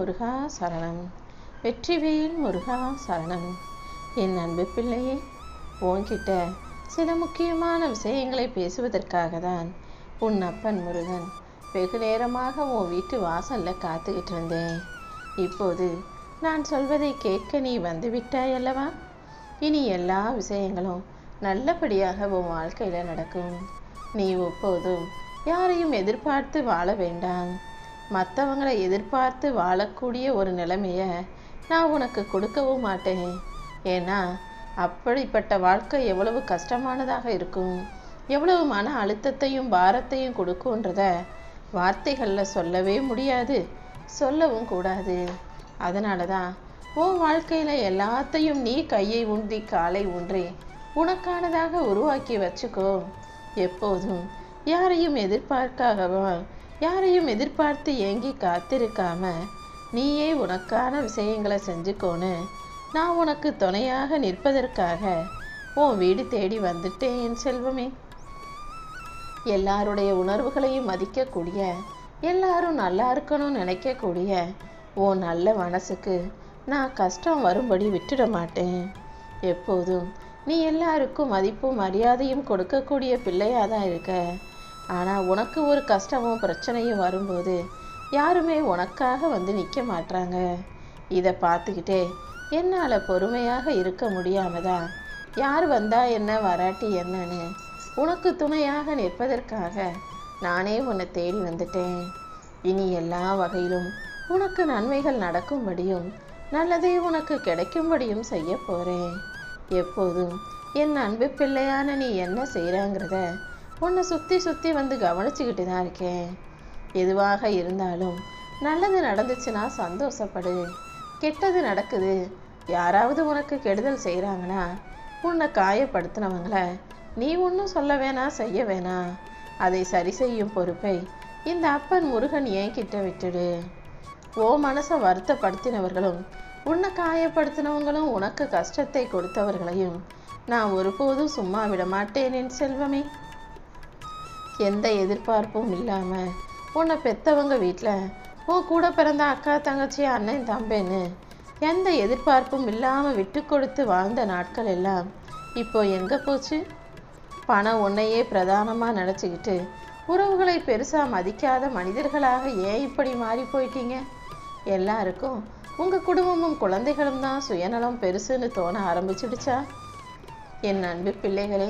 முருகா சரணம். வெற்றிவேல் முருகா சரணம். என் அன்பு பிள்ளையே உன்கிட்ட சில முக்கியமான விஷயங்களை பேசுவதற்காக தான் உன் அப்பன் முருகன் வெகு நேரமாக உன் வீட்டு வாசல்ல காத்துக்கிட்டு இருந்தேன். இப்போது நான் சொல்வதை கேட்க நீ வந்து விட்டாய் அல்லவா? இனி எல்லா விஷயங்களும் நல்லபடியாக உன் வாழ்க்கையில் நடக்கும். நீ எப்போதும் யாரையும் எதிர்பார்த்து வாழ வேண்டாம். மற்றவங்களை எதிர்பார்த்து வாழக்கூடிய ஒரு நிலைமையை நான் உனக்கு கொடுக்கவும் மாட்டேன். ஏன்னா அப்படிப்பட்ட வாழ்க்கை எவ்வளவு கஷ்டமானதாக இருக்கும். எவ்வளவு மன அழுத்தத்தையும் பாரத்தையும் கொடுக்குன்றத வார்த்தைகளில் சொல்லவே முடியாது சொல்லவும் கூடாது. அதனால தான் உன் வாழ்க்கையில் எல்லாத்தையும் நீ கையை ஊன்றி காலை ஊன்றி உனக்கானதாக உருவாக்கி வச்சுக்கோ. எப்போதும் யாரையும் எதிர்பார்க்காகவோ யாரையும் எதிர்பார்த்து ஏங்கி காத்திருக்காம நீயே உனக்கான விஷயங்களை செஞ்சுக்கோன்னு நான் உனக்கு துணையாக நிற்பதற்காக உன் வீடு தேடி வந்துட்டேன் என் செல்வமே. எல்லாருடைய உணர்வுகளையும் மதிக்கக்கூடிய எல்லாரும் நல்லா இருக்கணும்னு நினைக்கக்கூடிய உன் நல்ல மனசுக்கு நான் கஷ்டம் வரும்படி விட்டுட மாட்டேன். எப்போதும் நீ எல்லாருக்கும் மதிப்பும் மரியாதையும் கொடுக்கக்கூடிய பிள்ளையாக தான் இருக்க. ஆனால் உனக்கு ஒரு கஷ்டமும் பிரச்சனையும் வரும்போது யாருமே உனக்காக வந்து நிற்க மாட்றாங்க. இதை பார்த்துக்கிட்டே என்னால் பொறுமையாக இருக்க முடியாம தான் யார் வந்தா என்ன வராட்டி என்னன்னு உனக்கு துணையாக நிற்பதற்காக நானே உன்னை தேடி வந்துட்டேன். இனி எல்லா வகையிலும் உனக்கு நன்மைகள் நடக்கும்படியும் நல்லதே உனக்கு கிடைக்கும்படியும் செய்ய போகிறேன் எப்போதும் என் அன்பு பிள்ளையான நீ என்ன செய்கிறாங்கிறத உன்னை சுற்றி சுற்றி வந்து கவனிச்சுக்கிட்டு தான் இருக்கேன். எதுவாக இருந்தாலும் நல்லது நடந்துச்சுன்னா சந்தோஷப்படு கெட்டது நடக்குது. யாராவது உனக்கு கெடுதல் செய்கிறாங்கன்னா உன்னை காயப்படுத்தினவங்கள நீ ஒன்றும் சொல்ல வேணாம் செய்ய வேணாம் அதை சரி செய்யும் பொறுப்பை இந்த அப்பன் முருகன் ஏன் கிட்ட விட்டுடு. ஓ மனசை வருத்தப்படுத்தினவர்களும் உன்னை காயப்படுத்தினவங்களும் உனக்கு கஷ்டத்தை கொடுத்தவர்களையும் நான் ஒருபோதும் சும்மா விட மாட்டேன் என் செல்வமே. எந்த எதிர்பார்ப்பும் இல்லாமல் உன்னை பெத்தவங்க வீட்டில் உன் கூட பிறந்த அக்கா தங்கச்சி அண்ணன் தம்பேன்னு எந்த எதிர்பார்ப்பும் இல்லாமல் விட்டு கொடுத்து வாழ்ந்த நாட்கள் எல்லாம் இப்போ எங்கே போச்சு? பணம் உன்னையே பிரதானமாக நினச்சிக்கிட்டு உறவுகளை பெருசாக மதிக்காத மனிதர்களாக ஏன் இப்படி மாறி போயிட்டீங்க? எல்லாருக்கும் உங்கள் குடும்பமும் குழந்தைகளும் தான் சுயநலம் பெருசுன்னு தோண ஆரம்பிச்சிடுச்சா? என் அன்பு பிள்ளைகளே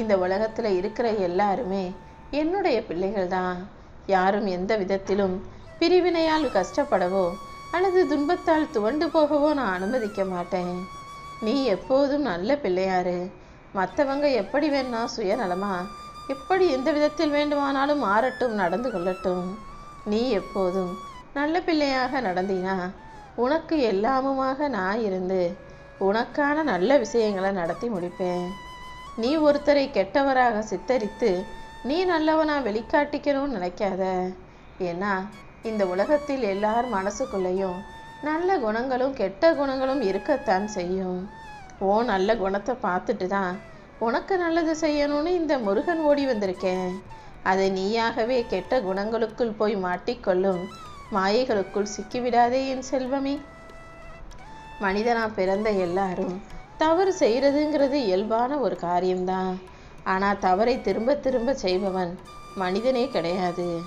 இந்த உலகத்தில் இருக்கிற எல்லாருமே என்னுடைய பிள்ளைகள் தான் யாரும் எந்த விதத்திலும் பிரிவினையால் கஷ்டப்படவோ அல்லது துன்பத்தால் துவண்டு போகவோ நான் அனுமதிக்க மாட்டேன். நீ எப்போதும் நல்ல பிள்ளையாரு. மற்றவங்க எப்படி வேணா சுயநலமா எப்படி எந்த விதத்தில் வேண்டுமானாலும் மாறட்டும் நடந்து கொள்ளட்டும். நீ எப்போதும் நல்ல பிள்ளையாக நடந்தினா உனக்கு எல்லாமுமாக நான் இருந்து உனக்கான நல்ல விஷயங்களை நடத்தி முடிப்பேன். நீ ஒருத்தரை கெட்டவராக சித்தரித்து நீ நல்லவனா வெளிக்காட்டிக்கணும்னு நினைக்காத. ஏன்னா இந்த உலகத்தில் எல்லார் மனசுக்குள்ளேயும் நல்ல குணங்களும் கெட்ட குணங்களும் இருக்கத்தான் செய்யும். ஓ நல்ல குணத்தை பார்த்துட்டு தான் உனக்கு நல்லது செய்யணும்னு இந்த முருகன் ஓடி வந்திருக்கேன். அதை நீயாகவே கெட்ட குணங்களுக்குள் போய் மாட்டிக்கொள்ளும் மாயைகளுக்குள் சிக்கிவிடாதே என் செல்வமே. மனிதனா பிறந்த எல்லாரும் தவறு செய்கிறதுங்கிறது இயல்பான ஒரு காரியம்தான். ஆனால் தவறை திரும்ப திரும்ப செய்பவன் மனிதனே கிடையாது.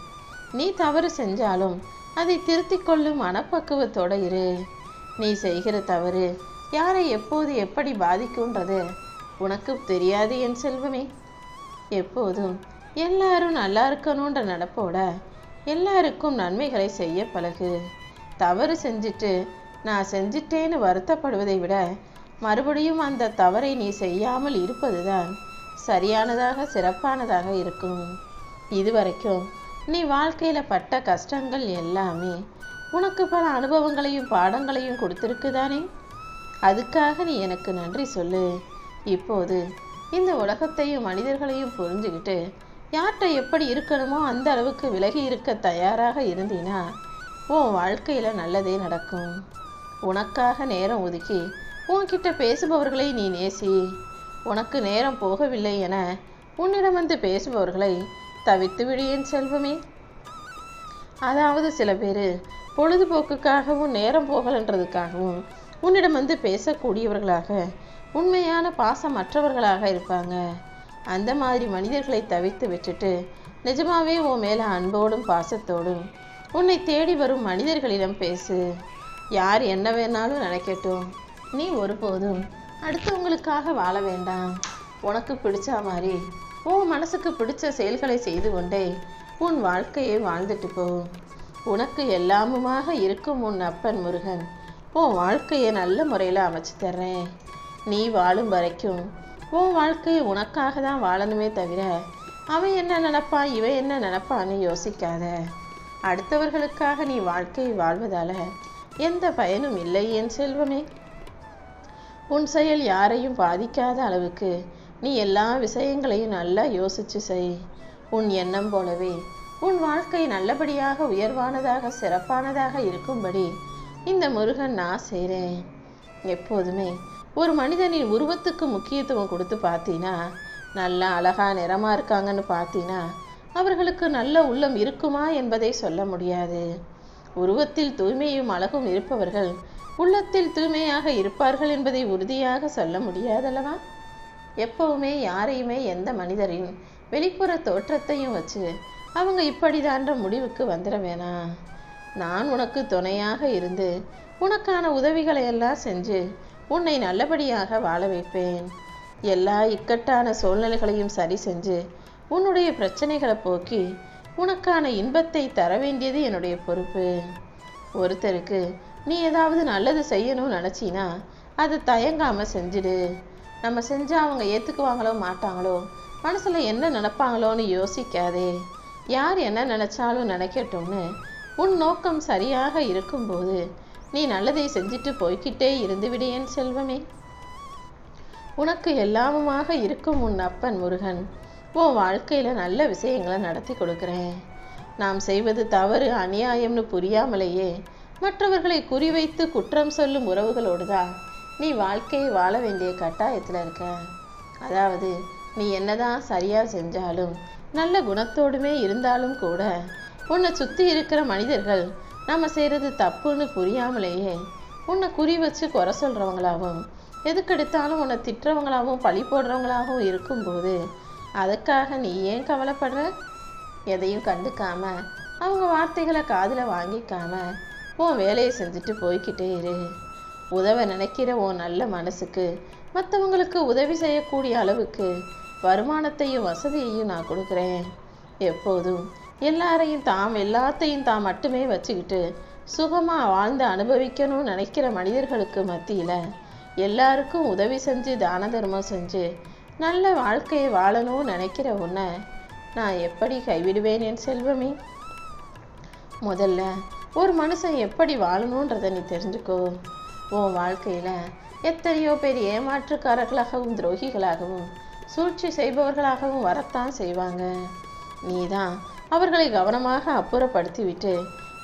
நீ தவறு செஞ்சாலும் அதை திருத்திக் கொள்ளும் மனப்பக்குவத்தோட இரு. நீ செய்கிற தவறு யாரை எப்போது எப்படி பாதிக்கும்ன்றது உனக்கு தெரியாது என் செல்வமே. எப்போதும் எல்லாரும் நல்லா இருக்கணுன்ற நடப்போட எல்லாருக்கும் நன்மைகளை செய்ய பழகு. தவறு செஞ்சுட்டு நான் செஞ்சிட்டேன்னு வருத்தப்படுவதை விட மறுபடியும் அந்த தவறை நீ செய்யாமல் இருப்பதுதான் சரியானதாக சிறப்பானதாக இருக்கும். இதுவரைக்கும் நீ வாழ்க்கையில் பட்ட கஷ்டங்கள் எல்லாமே உனக்கு பல அனுபவங்களையும் பாடங்களையும் கொடுத்துருக்குதானே? அதுக்காக நீ எனக்கு நன்றி சொல்லு. இப்போது இந்த உலகத்தையும் மனிதர்களையும் புரிஞ்சுக்கிட்டு யார்கிட்ட எப்படி இருக்கணுமோ அந்த அளவுக்கு விலகி இருக்க தயாராக இருந்தீனா உன் வாழ்க்கையில் நல்லதே நடக்கும். உனக்காக நேரம் ஒதுக்கி உன்கிட்ட பேசுபவர்களை நீ நேசி. உனக்கு நேரம் போகவில்லை என உன்னிடம் வந்து பேசுபவர்களை தவித்து விடியேன் செல்வமே. அதாவது சில பேர் பொழுதுபோக்குக்காகவும் நேரம் போகலன்றதுக்காகவும் உன்னிடம் வந்து பேசக்கூடியவர்களாக உண்மையான பாசமற்றவர்களாக இருப்பாங்க. அந்த மாதிரி மனிதர்களை தவிர்த்து விட்டுட்டு நிஜமாவே உன் மேலே அன்போடும் பாசத்தோடும் உன்னை தேடி வரும் மனிதர்களிடம் பேசு. யார் என்ன வேணாலும் நினைக்கட்டும். நீ ஒருபோதும் அடுத்தவங்களுக்காக வாழ வேண்டாம். உனக்கு பிடிச்ச மாதிரி உன் மனசுக்கு பிடிச்ச செயல்களை செய்து கொண்டே உன் வாழ்க்கையை வாழ்ந்துட்டு போ. உனக்கு எல்லாமுமாக இருக்கும் உன் அப்பன் முருகன். உன் வாழ்க்கையை நல்ல முறையில் அமைச்சு தர்றேன். நீ வாழும் வரைக்கும் உன் வாழ்க்கையை உனக்காக தான் வாழணுமே தவிர அவன் என்ன நினப்பான் இவன் என்ன நினப்பான்னு யோசிக்காத. அடுத்தவர்களுக்காக நீ வாழ்க்கையை வாழ்வதால எந்த பயனும் இல்லை என் செல்வமே. உன் செயல் யாரையும் பாதிக்காத அளவுக்கு நீ எல்லா விஷயங்களையும் நல்லா யோசிச்சு செய். உன் எண்ணம் போலவே உன் வாழ்க்கை நல்லபடியாக உயர்வானதாக சிறப்பானதாக இருக்கும்படி இந்த முருகன் நான் செய்கிறேன் எப்போதுமே ஒரு மனிதனின் உருவத்துக்கு முக்கியத்துவம் கொடுத்து பார்த்தீங்கன்னா நல்லா அழகா நிறமா இருக்காங்கன்னு பார்த்தீங்கன்னா அவர்களுக்கு நல்ல உள்ளம் இருக்குமா என்பதை சொல்ல முடியாது. உருவத்தில் தூய்மையும் அழகும் இருப்பவர்கள் உள்ளத்தில் தூய்மையாக இருப்பார்கள் என்பதை உறுதியாக சொல்ல முடியாதல்லவா? எப்பவுமே யாரையுமே எந்த மனிதரின் வெளிப்புற தோற்றத்தையும் வச்சு அவங்க இப்படிதான்ற முடிவுக்கு வந்துட வேணாம் நான் உனக்கு துணையாக இருந்து உனக்கான உதவிகளை எல்லாம் செஞ்சு உன்னை நல்லபடியாக வாழ வைப்பேன். எல்லா இக்கட்டான சூழ்நிலைகளையும் சரி செஞ்சு உன்னுடைய பிரச்சனைகளை போக்கி உனக்கான இன்பத்தை தர வேண்டியது என்னுடைய பொறுப்பு. ஒருத்தருக்கு நீ ஏதாவது நல்லது செய்யணும்னு நினச்சினா அதை தயங்காமல் செஞ்சுடு. நம்ம செஞ்சால் அவங்க ஏற்றுக்குவாங்களோ மாட்டாங்களோ மனசில் என்ன நினப்பாங்களோன்னு யோசிக்காதே. யார் என்ன நினச்சாலும் நினைக்கட்டும்னு உன் நோக்கம் சரியாக இருக்கும்போது நீ நல்லதை செஞ்சுட்டு போய்க்கிட்டே இருந்து செல்வமே. உனக்கு எல்லாமுமாக இருக்கும் உன் அப்பன் முருகன். உன் வாழ்க்கையில் நல்ல விஷயங்களை நடத்தி கொடுக்குறேன். நாம் செய்வது தவறு அநியாயம்னு புரியாமலேயே மற்றவர்களை குறிவைத்து குற்றம் சொல்லும் உறவுகளோடு தான் நீ வாழ்க்கையை வாழ வேண்டிய கட்டாயத்தில் இருக்க. அதாவது நீ என்னதான் சரியாக செஞ்சாலும் நல்ல குணத்தோடுமே இருந்தாலும் கூட உன்னை சுற்றி இருக்கிற மனிதர்கள் நம்ம செய்கிறது தப்புன்னு புரியாமலேயே உன்னை குறி வச்சு குறை சொல்கிறவங்களாகவும் எதுக்கெடுத்தாலும் உன்னை திட்டுறவங்களாகவும் பழி போடுறவங்களாகவும் இருக்கும்போது அதுக்காக நீ ஏன் கவலைப்படுற? எதையும் கண்டுக்காம அவங்க வார்த்தைகளை காதில் வாங்கிக்காம உன் வேலையை செஞ்சுட்டு போய்க்கிட்டே இரு. உதவ நினைக்கிற உன் நல்ல மனசுக்கு மற்றவங்களுக்கு உதவி செய்யக்கூடிய அளவுக்கு வருமானத்தையும் வசதியையும் நான் கொடுக்குறேன். எப்போதும் எல்லாரையும் தாம் எல்லாத்தையும் தாம் மட்டுமே வச்சுக்கிட்டு சுகமாக வாழ்ந்து அனுபவிக்கணும்னு நினைக்கிற மனிதர்களுக்கு மத்தியில் எல்லாருக்கும் உதவி செஞ்சு தான தர்மம் செஞ்சு நல்ல வாழ்க்கையை வாழணும்னு நினைக்கிற உன்னை நான் எப்படி கைவிடுவேன் என் செல்வமே? முதல்ல ஒரு மனுஷன் எப்படி வாழணுன்றதை நீ தெரிஞ்சுக்கோ. உன் வாழ்க்கையில் எத்தனையோ பேர் ஏமாற்றுக்காரர்களாகவும் துரோகிகளாகவும் சூழ்ச்சி செய்பவர்களாகவும் வரத்தான் செய்வாங்க. நீதான் அவர்களை கவனமாக அப்புறப்படுத்திவிட்டு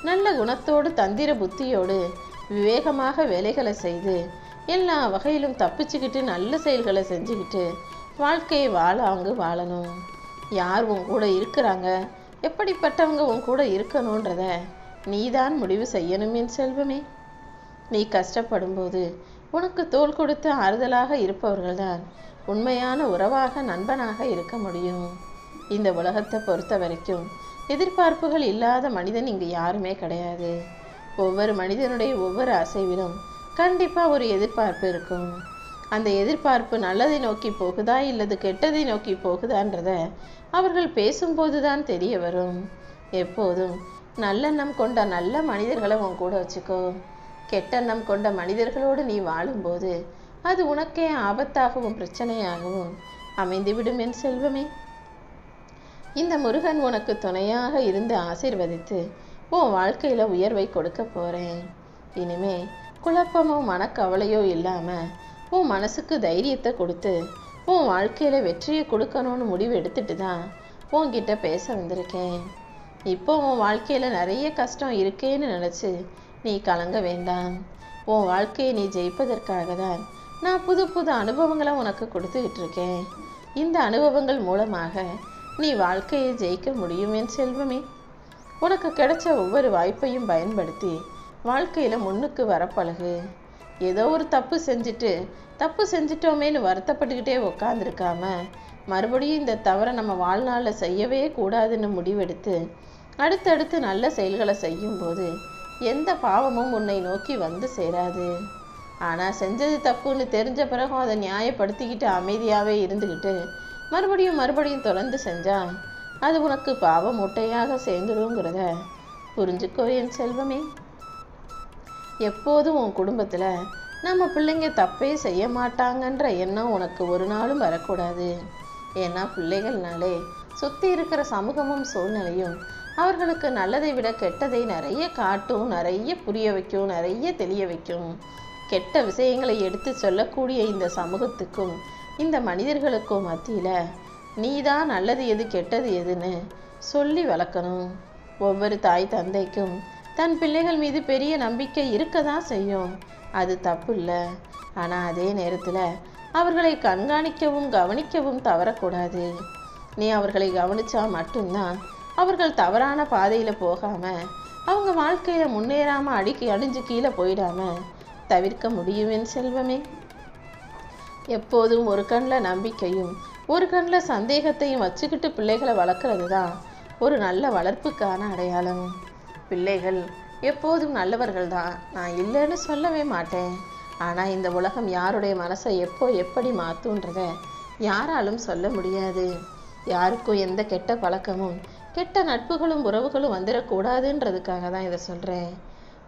நல்ல குணத்தோடு தந்திர புத்தியோடு விவேகமாக வேலைகளை செய்து எல்லா வகையிலும் தப்பிச்சுக்கிட்டு நல்ல செயல்களை செஞ்சுக்கிட்டு வாழ்க்கையை வாழ அவங்க வாழணும். யார் உன் கூட இருக்கிறாங்க? எப்படிப்பட்டவங்க உன் கூட இருக்கணுன்றத நீதான் முடிவு செய்யணும் என் செல்வமே. நீ கஷ்டப்படும்போது உனக்கு தோல் கொடுத்து ஆறுதலாக இருப்பவர்கள்தான் உண்மையான உறவாக நண்பனாக இருக்க முடியும். இந்த உலகத்தை பொறுத்த வரைக்கும் எதிர்பார்ப்புகள் இல்லாத மனிதன் இங்கு யாருமே கிடையாது. ஒவ்வொரு மனிதனுடைய ஒவ்வொரு அசைவிலும் கண்டிப்பாக ஒரு எதிர்பார்ப்பு இருக்கும். அந்த எதிர்பார்ப்பு நல்லதை நோக்கி போகுதா இல்லது கெட்டதை நோக்கி போகுதான்றத அவர்கள் பேசும்போதுதான் தெரிய வரும். எப்போதும் நல்லெண்ணம் கொண்ட நல்ல மனிதர்களை உன் கூட வச்சுக்கோ. கெட்டெண்ணம் கொண்ட மனிதர்களோடு நீ வாழும்போது அது உனக்கே ஆபத்தாகவும் பிரச்சனையாகவும் அமைந்துவிடும் என் செல்வமே. இந்த முருகன் உனக்கு துணையாக இருந்து ஆசிர்வதித்து உன் வாழ்க்கையில் உயர்வை கொடுக்க போகிறேன் இனிமே குழப்பமோ மனக்கவலையோ இல்லாமல் உன் மனசுக்கு தைரியத்தை கொடுத்து உன் வாழ்க்கையில் வெற்றியை கொடுக்கணும்னு முடிவு எடுத்துட்டு தான் உன்கிட்ட பேச வந்திருக்கேன். இப்போ உன் வாழ்க்கையில் நிறைய கஷ்டம் இருக்கேன்னு நினச்சி நீ கலங்க வேண்டாம். உன் வாழ்க்கையை நீ ஜெயிப்பதற்காக தான் நான் புது புது அனுபவங்களை உனக்கு கொடுத்துக்கிட்டு இருக்கேன். இந்த அனுபவங்கள் மூலமாக நீ வாழ்க்கையை ஜெயிக்க முடியும் என் செல்வமே. உனக்கு கிடைச்ச ஒவ்வொரு வாய்ப்பையும் பயன்படுத்தி வாழ்க்கையில் முன்னுக்கு வர பழகு. ஏதோ ஒரு தப்பு செஞ்சுட்டு தப்பு செஞ்சிட்டோமேன்னு வருத்தப்பட்டுக்கிட்டே உக்காந்துருக்காம மறுபடியும் இந்த தவறை நம்ம வாழ்நாளில் செய்யவே கூடாதுன்னு முடிவெடுத்து அடுத்தடுத்து நல்ல செயல்களை செய்யும்போது எந்த பாவமும் உன்னை நோக்கி வந்து சேராது. ஆனால் செஞ்சது தப்புன்னு தெரிஞ்ச பிறகும் அதை நியாயப்படுத்திக்கிட்டு அமைதியாகவே இருந்துக்கிட்டு மறுபடியும் மறுபடியும் தொடர்ந்து செஞ்சா அது உனக்கு பாவ மூட்டையாக சேர்ந்துடுங்கிறத புரிஞ்சுக்கோ என் செல்வமே. எப்போதும் உன் குடும்பத்தில் நம்ம பிள்ளைங்க தப்பே செய்ய மாட்டாங்கன்ற எண்ணம் உனக்கு ஒரு நாளும் வரக்கூடாது. ஏன்னா பிள்ளைகள்னாலே சுற்றி இருக்கிற சமூகமும் சூழ்நிலையும் அவர்களுக்கு நல்லதை விட கெட்டதை நிறைய காட்டும் நிறைய புரிய வைக்கும் நிறைய தெளிய வைக்கும். கெட்ட விஷயங்களை எடுத்து சொல்லக்கூடிய இந்த சமூகத்துக்கும் இந்த மனிதர்களுக்கும் மத்தியில் நீதான் நல்லது எது கெட்டது எதுன்னு சொல்லி வளர்க்கணும். ஒவ்வொரு தாய் தந்தைக்கும் தன் பிள்ளைகள் மீது பெரிய நம்பிக்கை இருக்க தான் செய்யும். அது தப்பு இல்லை. ஆனால் அதே நேரத்தில் அவர்களை கண்காணிக்கவும் கவனிக்கவும் தவறக்கூடாது. நீ அவர்களை கவனிச்சா மட்டும்தான் அவர்கள் தவறான பாதையில் போகாமல் அவங்க வாழ்க்கையில் முன்னேறாமல் அடிக்கி அடிஞ்சு கீழே போயிடாம தவிர்க்க முடியும் என் செல்வமே. எப்போதும் ஒரு கண்ணில் நம்பிக்கையும் ஒரு கண்ணில் சந்தேகத்தையும் வச்சுக்கிட்டு பிள்ளைகளை வளர்க்குறது தான் ஒரு நல்ல வளர்ப்புக்கான அடையாளம். பிள்ளைகள் எப்போதும் நல்லவர்கள் தான் நான் இல்லைன்னு சொல்லவே மாட்டேன். ஆனால் இந்த உலகம் யாருடைய மனசை எப்போ எப்படி மாற்றுன்றத யாராலும் சொல்ல முடியாது. யாருக்கும் எந்த கெட்ட பழக்கமும் கெட்ட நட்புகளும் உறவுகளும் வந்துடக்கூடாதுன்றதுக்காக தான் இதை சொல்கிறேன்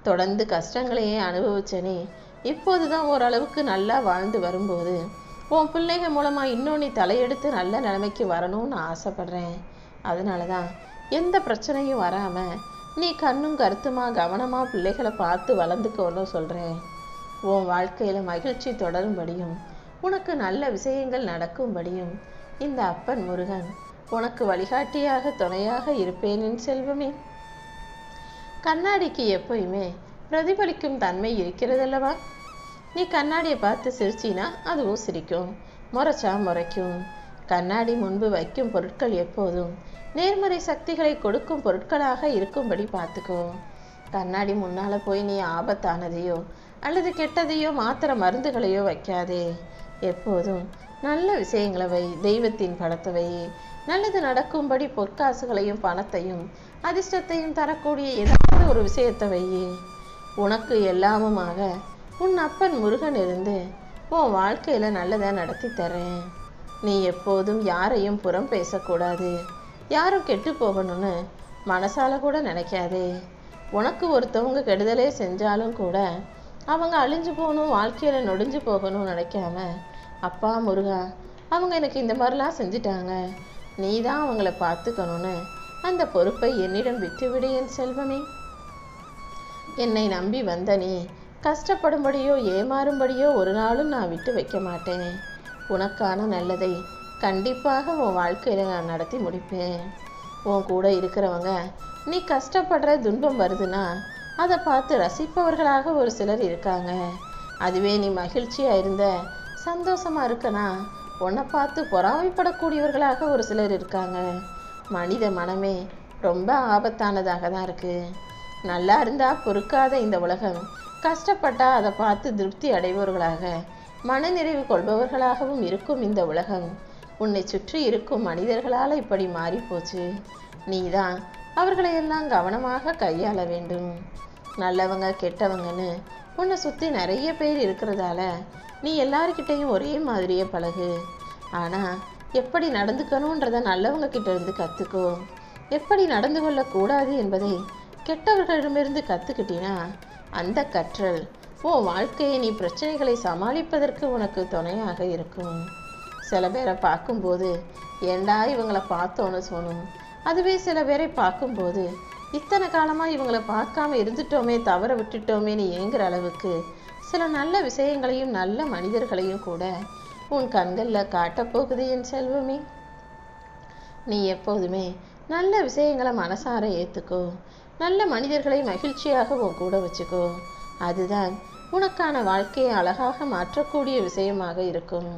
தொடர்ந்து கஷ்டங்களையே அனுபவிச்சனே இப்போது தான் ஓரளவுக்கு நல்லா வாழ்ந்து வரும்போது உன் பிள்ளைங்க மூலமாக இன்னும் நீ தலையெடுத்து நல்ல நிலைமைக்கு வரணும்னு ஆசைப்பட்றேன். அதனால தான் எந்த பிரச்சனையும் வராமல் நீ கண்ணும் கருத்துமா கவனமாக பிள்ளைகளை பார்த்து வளர்ந்துக்கோன்னு சொல்கிறேன் உன் வாழ்க்கையில் மகிழ்ச்சி தொடரும்படியும் உனக்கு நல்ல விஷயங்கள் நடக்கும்படியும் இந்த அப்பன் முருகன் உனக்கு வழிகாட்டியாக துணையாக இருப்பேனின் செல்வமே. கண்ணாடிக்கு எப்பயுமே பிரதிபலிக்கும் தன்மை இருக்கிறதல்லவா? நீ கண்ணாடியை பார்த்து சிரிச்சினா அதுவும் சிரிக்கும் முறைச்சா முறைக்கும். கண்ணாடி முன்பு வைக்கும் பொருட்கள் எப்போதும் நேர்மறை சக்திகளை கொடுக்கும் பொருட்களாக இருக்கும்படி பார்த்துக்கோ. கண்ணாடி முன்னால் போய் நீ ஆபத்தானதையோ அல்லது கெட்டதையோ மாத்திர மருந்துகளையோ வைக்காதே. எப்போதும் நல்ல விஷயங்களை வை தெய்வத்தின் படத்தை வை. நல்லது நடக்கும்படி பொற்காசுகளையும் பணத்தையும் அதிர்ஷ்டத்தையும் தரக்கூடிய ஏதாவது ஒரு விஷயத்தை வை. உனக்கு எல்லாமுமாக உன் அப்பன் முருகன் இருந்து உன் வாழ்க்கையில் நல்லதை நடத்தி தரேன். நீ எப்போதும் யாரையும் புறம் பேசக்கூடாது. யாரும் கெட்டு போகணும்னு மனசால கூட நினைக்காதே. உனக்கு ஒருத்தவங்க கெடுதலே செஞ்சாலும் கூட அவங்க அழிஞ்சு போகணும் வாழ்க்கையில் நொடிஞ்சு போகணும்னு நினைக்காம அப்பா முருகா அவங்க எனக்கு இந்த மாதிரிலாம் செஞ்சிட்டாங்க. நீ தான் அவங்கள பார்த்துக்கணும்னு அந்த பொறுப்பை என்னிடம் விட்டுவிடு என் செல்வமே. என்னை நம்பி வந்த நீ கஷ்டப்படும்படியோ ஏமாறும்படியோ ஒரு நாளும் நான் விட்டு வைக்க மாட்டேன். உனக்கான நல்லதை கண்டிப்பாக உன் வாழ்க்கையில் நான் நடத்தி முடிப்பேன். உன் கூட இருக்கிறவங்க நீ கஷ்டப்படுற துன்பம் வருதுன்னா அதை பார்த்து ரசிப்பவர்களாக ஒரு சிலர் இருக்காங்க. அதுவே நீ மகிழ்ச்சியாக இருந்த சந்தோஷமாக இருக்கனா? உன்னை பார்த்து பொறாமைப்படக்கூடியவர்களாக ஒரு சிலர் இருக்காங்க. மனித மனமே ரொம்ப ஆபத்தானதாக தான் இருக்குது நல்லா இருந்தால் பொறுக்காத இந்த உலகம். கஷ்டப்பட்டா அதை பார்த்து திருப்தி அடைபவர்களாக மனநிறைவு கொள்பவர்களாகவும் இருக்கும் இந்த உலகம். உன்னை சுற்றி இருக்கும் மனிதர்களால் இப்படி மாறிப்போச்சு. நீதான் அவர்களையெல்லாம் கவனமாக கையாள வேண்டும். நல்லவங்க கெட்டவங்கன்னு உன்னை சுற்றி நிறைய பேர் இருக்கிறதால நீ எல்லாருக்கிட்டேயும் ஒரே மாதிரியே பழகு. ஆனால் எப்படி நடந்துக்கணுன்றத நல்லவங்க கிட்ட இருந்து கற்றுக்கோ எப்படி நடந்து கொள்ளக்கூடாது என்பதை கெட்டவர்களிடமிருந்து கற்றுக்கிட்டினா அந்த கற்றல் உன் வாழ்க்கையை நீ பிரச்சனைகளை சமாளிப்பதற்கு உனக்கு துணையாக இருக்கும். சில பேரை பார்க்கும்போது ஏண்டா இவங்களை பார்த்தோன்னு சொன்னும் அதுவே சில பேரை பார்க்கும்போது இத்தனை காலமாக இவங்களை பார்க்காம இருந்துட்டோமே தவற விட்டுட்டோமேன்னு ஏங்குற அளவுக்கு சில நல்ல விஷயங்களையும் நல்ல மனிதர்களையும் கூட உன் கண்களில் காட்டப்போகுது என் செல்வமே. நீ எப்போதுமே நல்ல விஷயங்களை மனசார ஏற்றுக்கோ நல்ல மனிதர்களை மகிழ்ச்சியாக உன் கூட வச்சுக்கோ. அதுதான் உனக்கான வாழ்க்கையை அழகாக மாற்றக்கூடிய விஷயமாக இருக்கும்.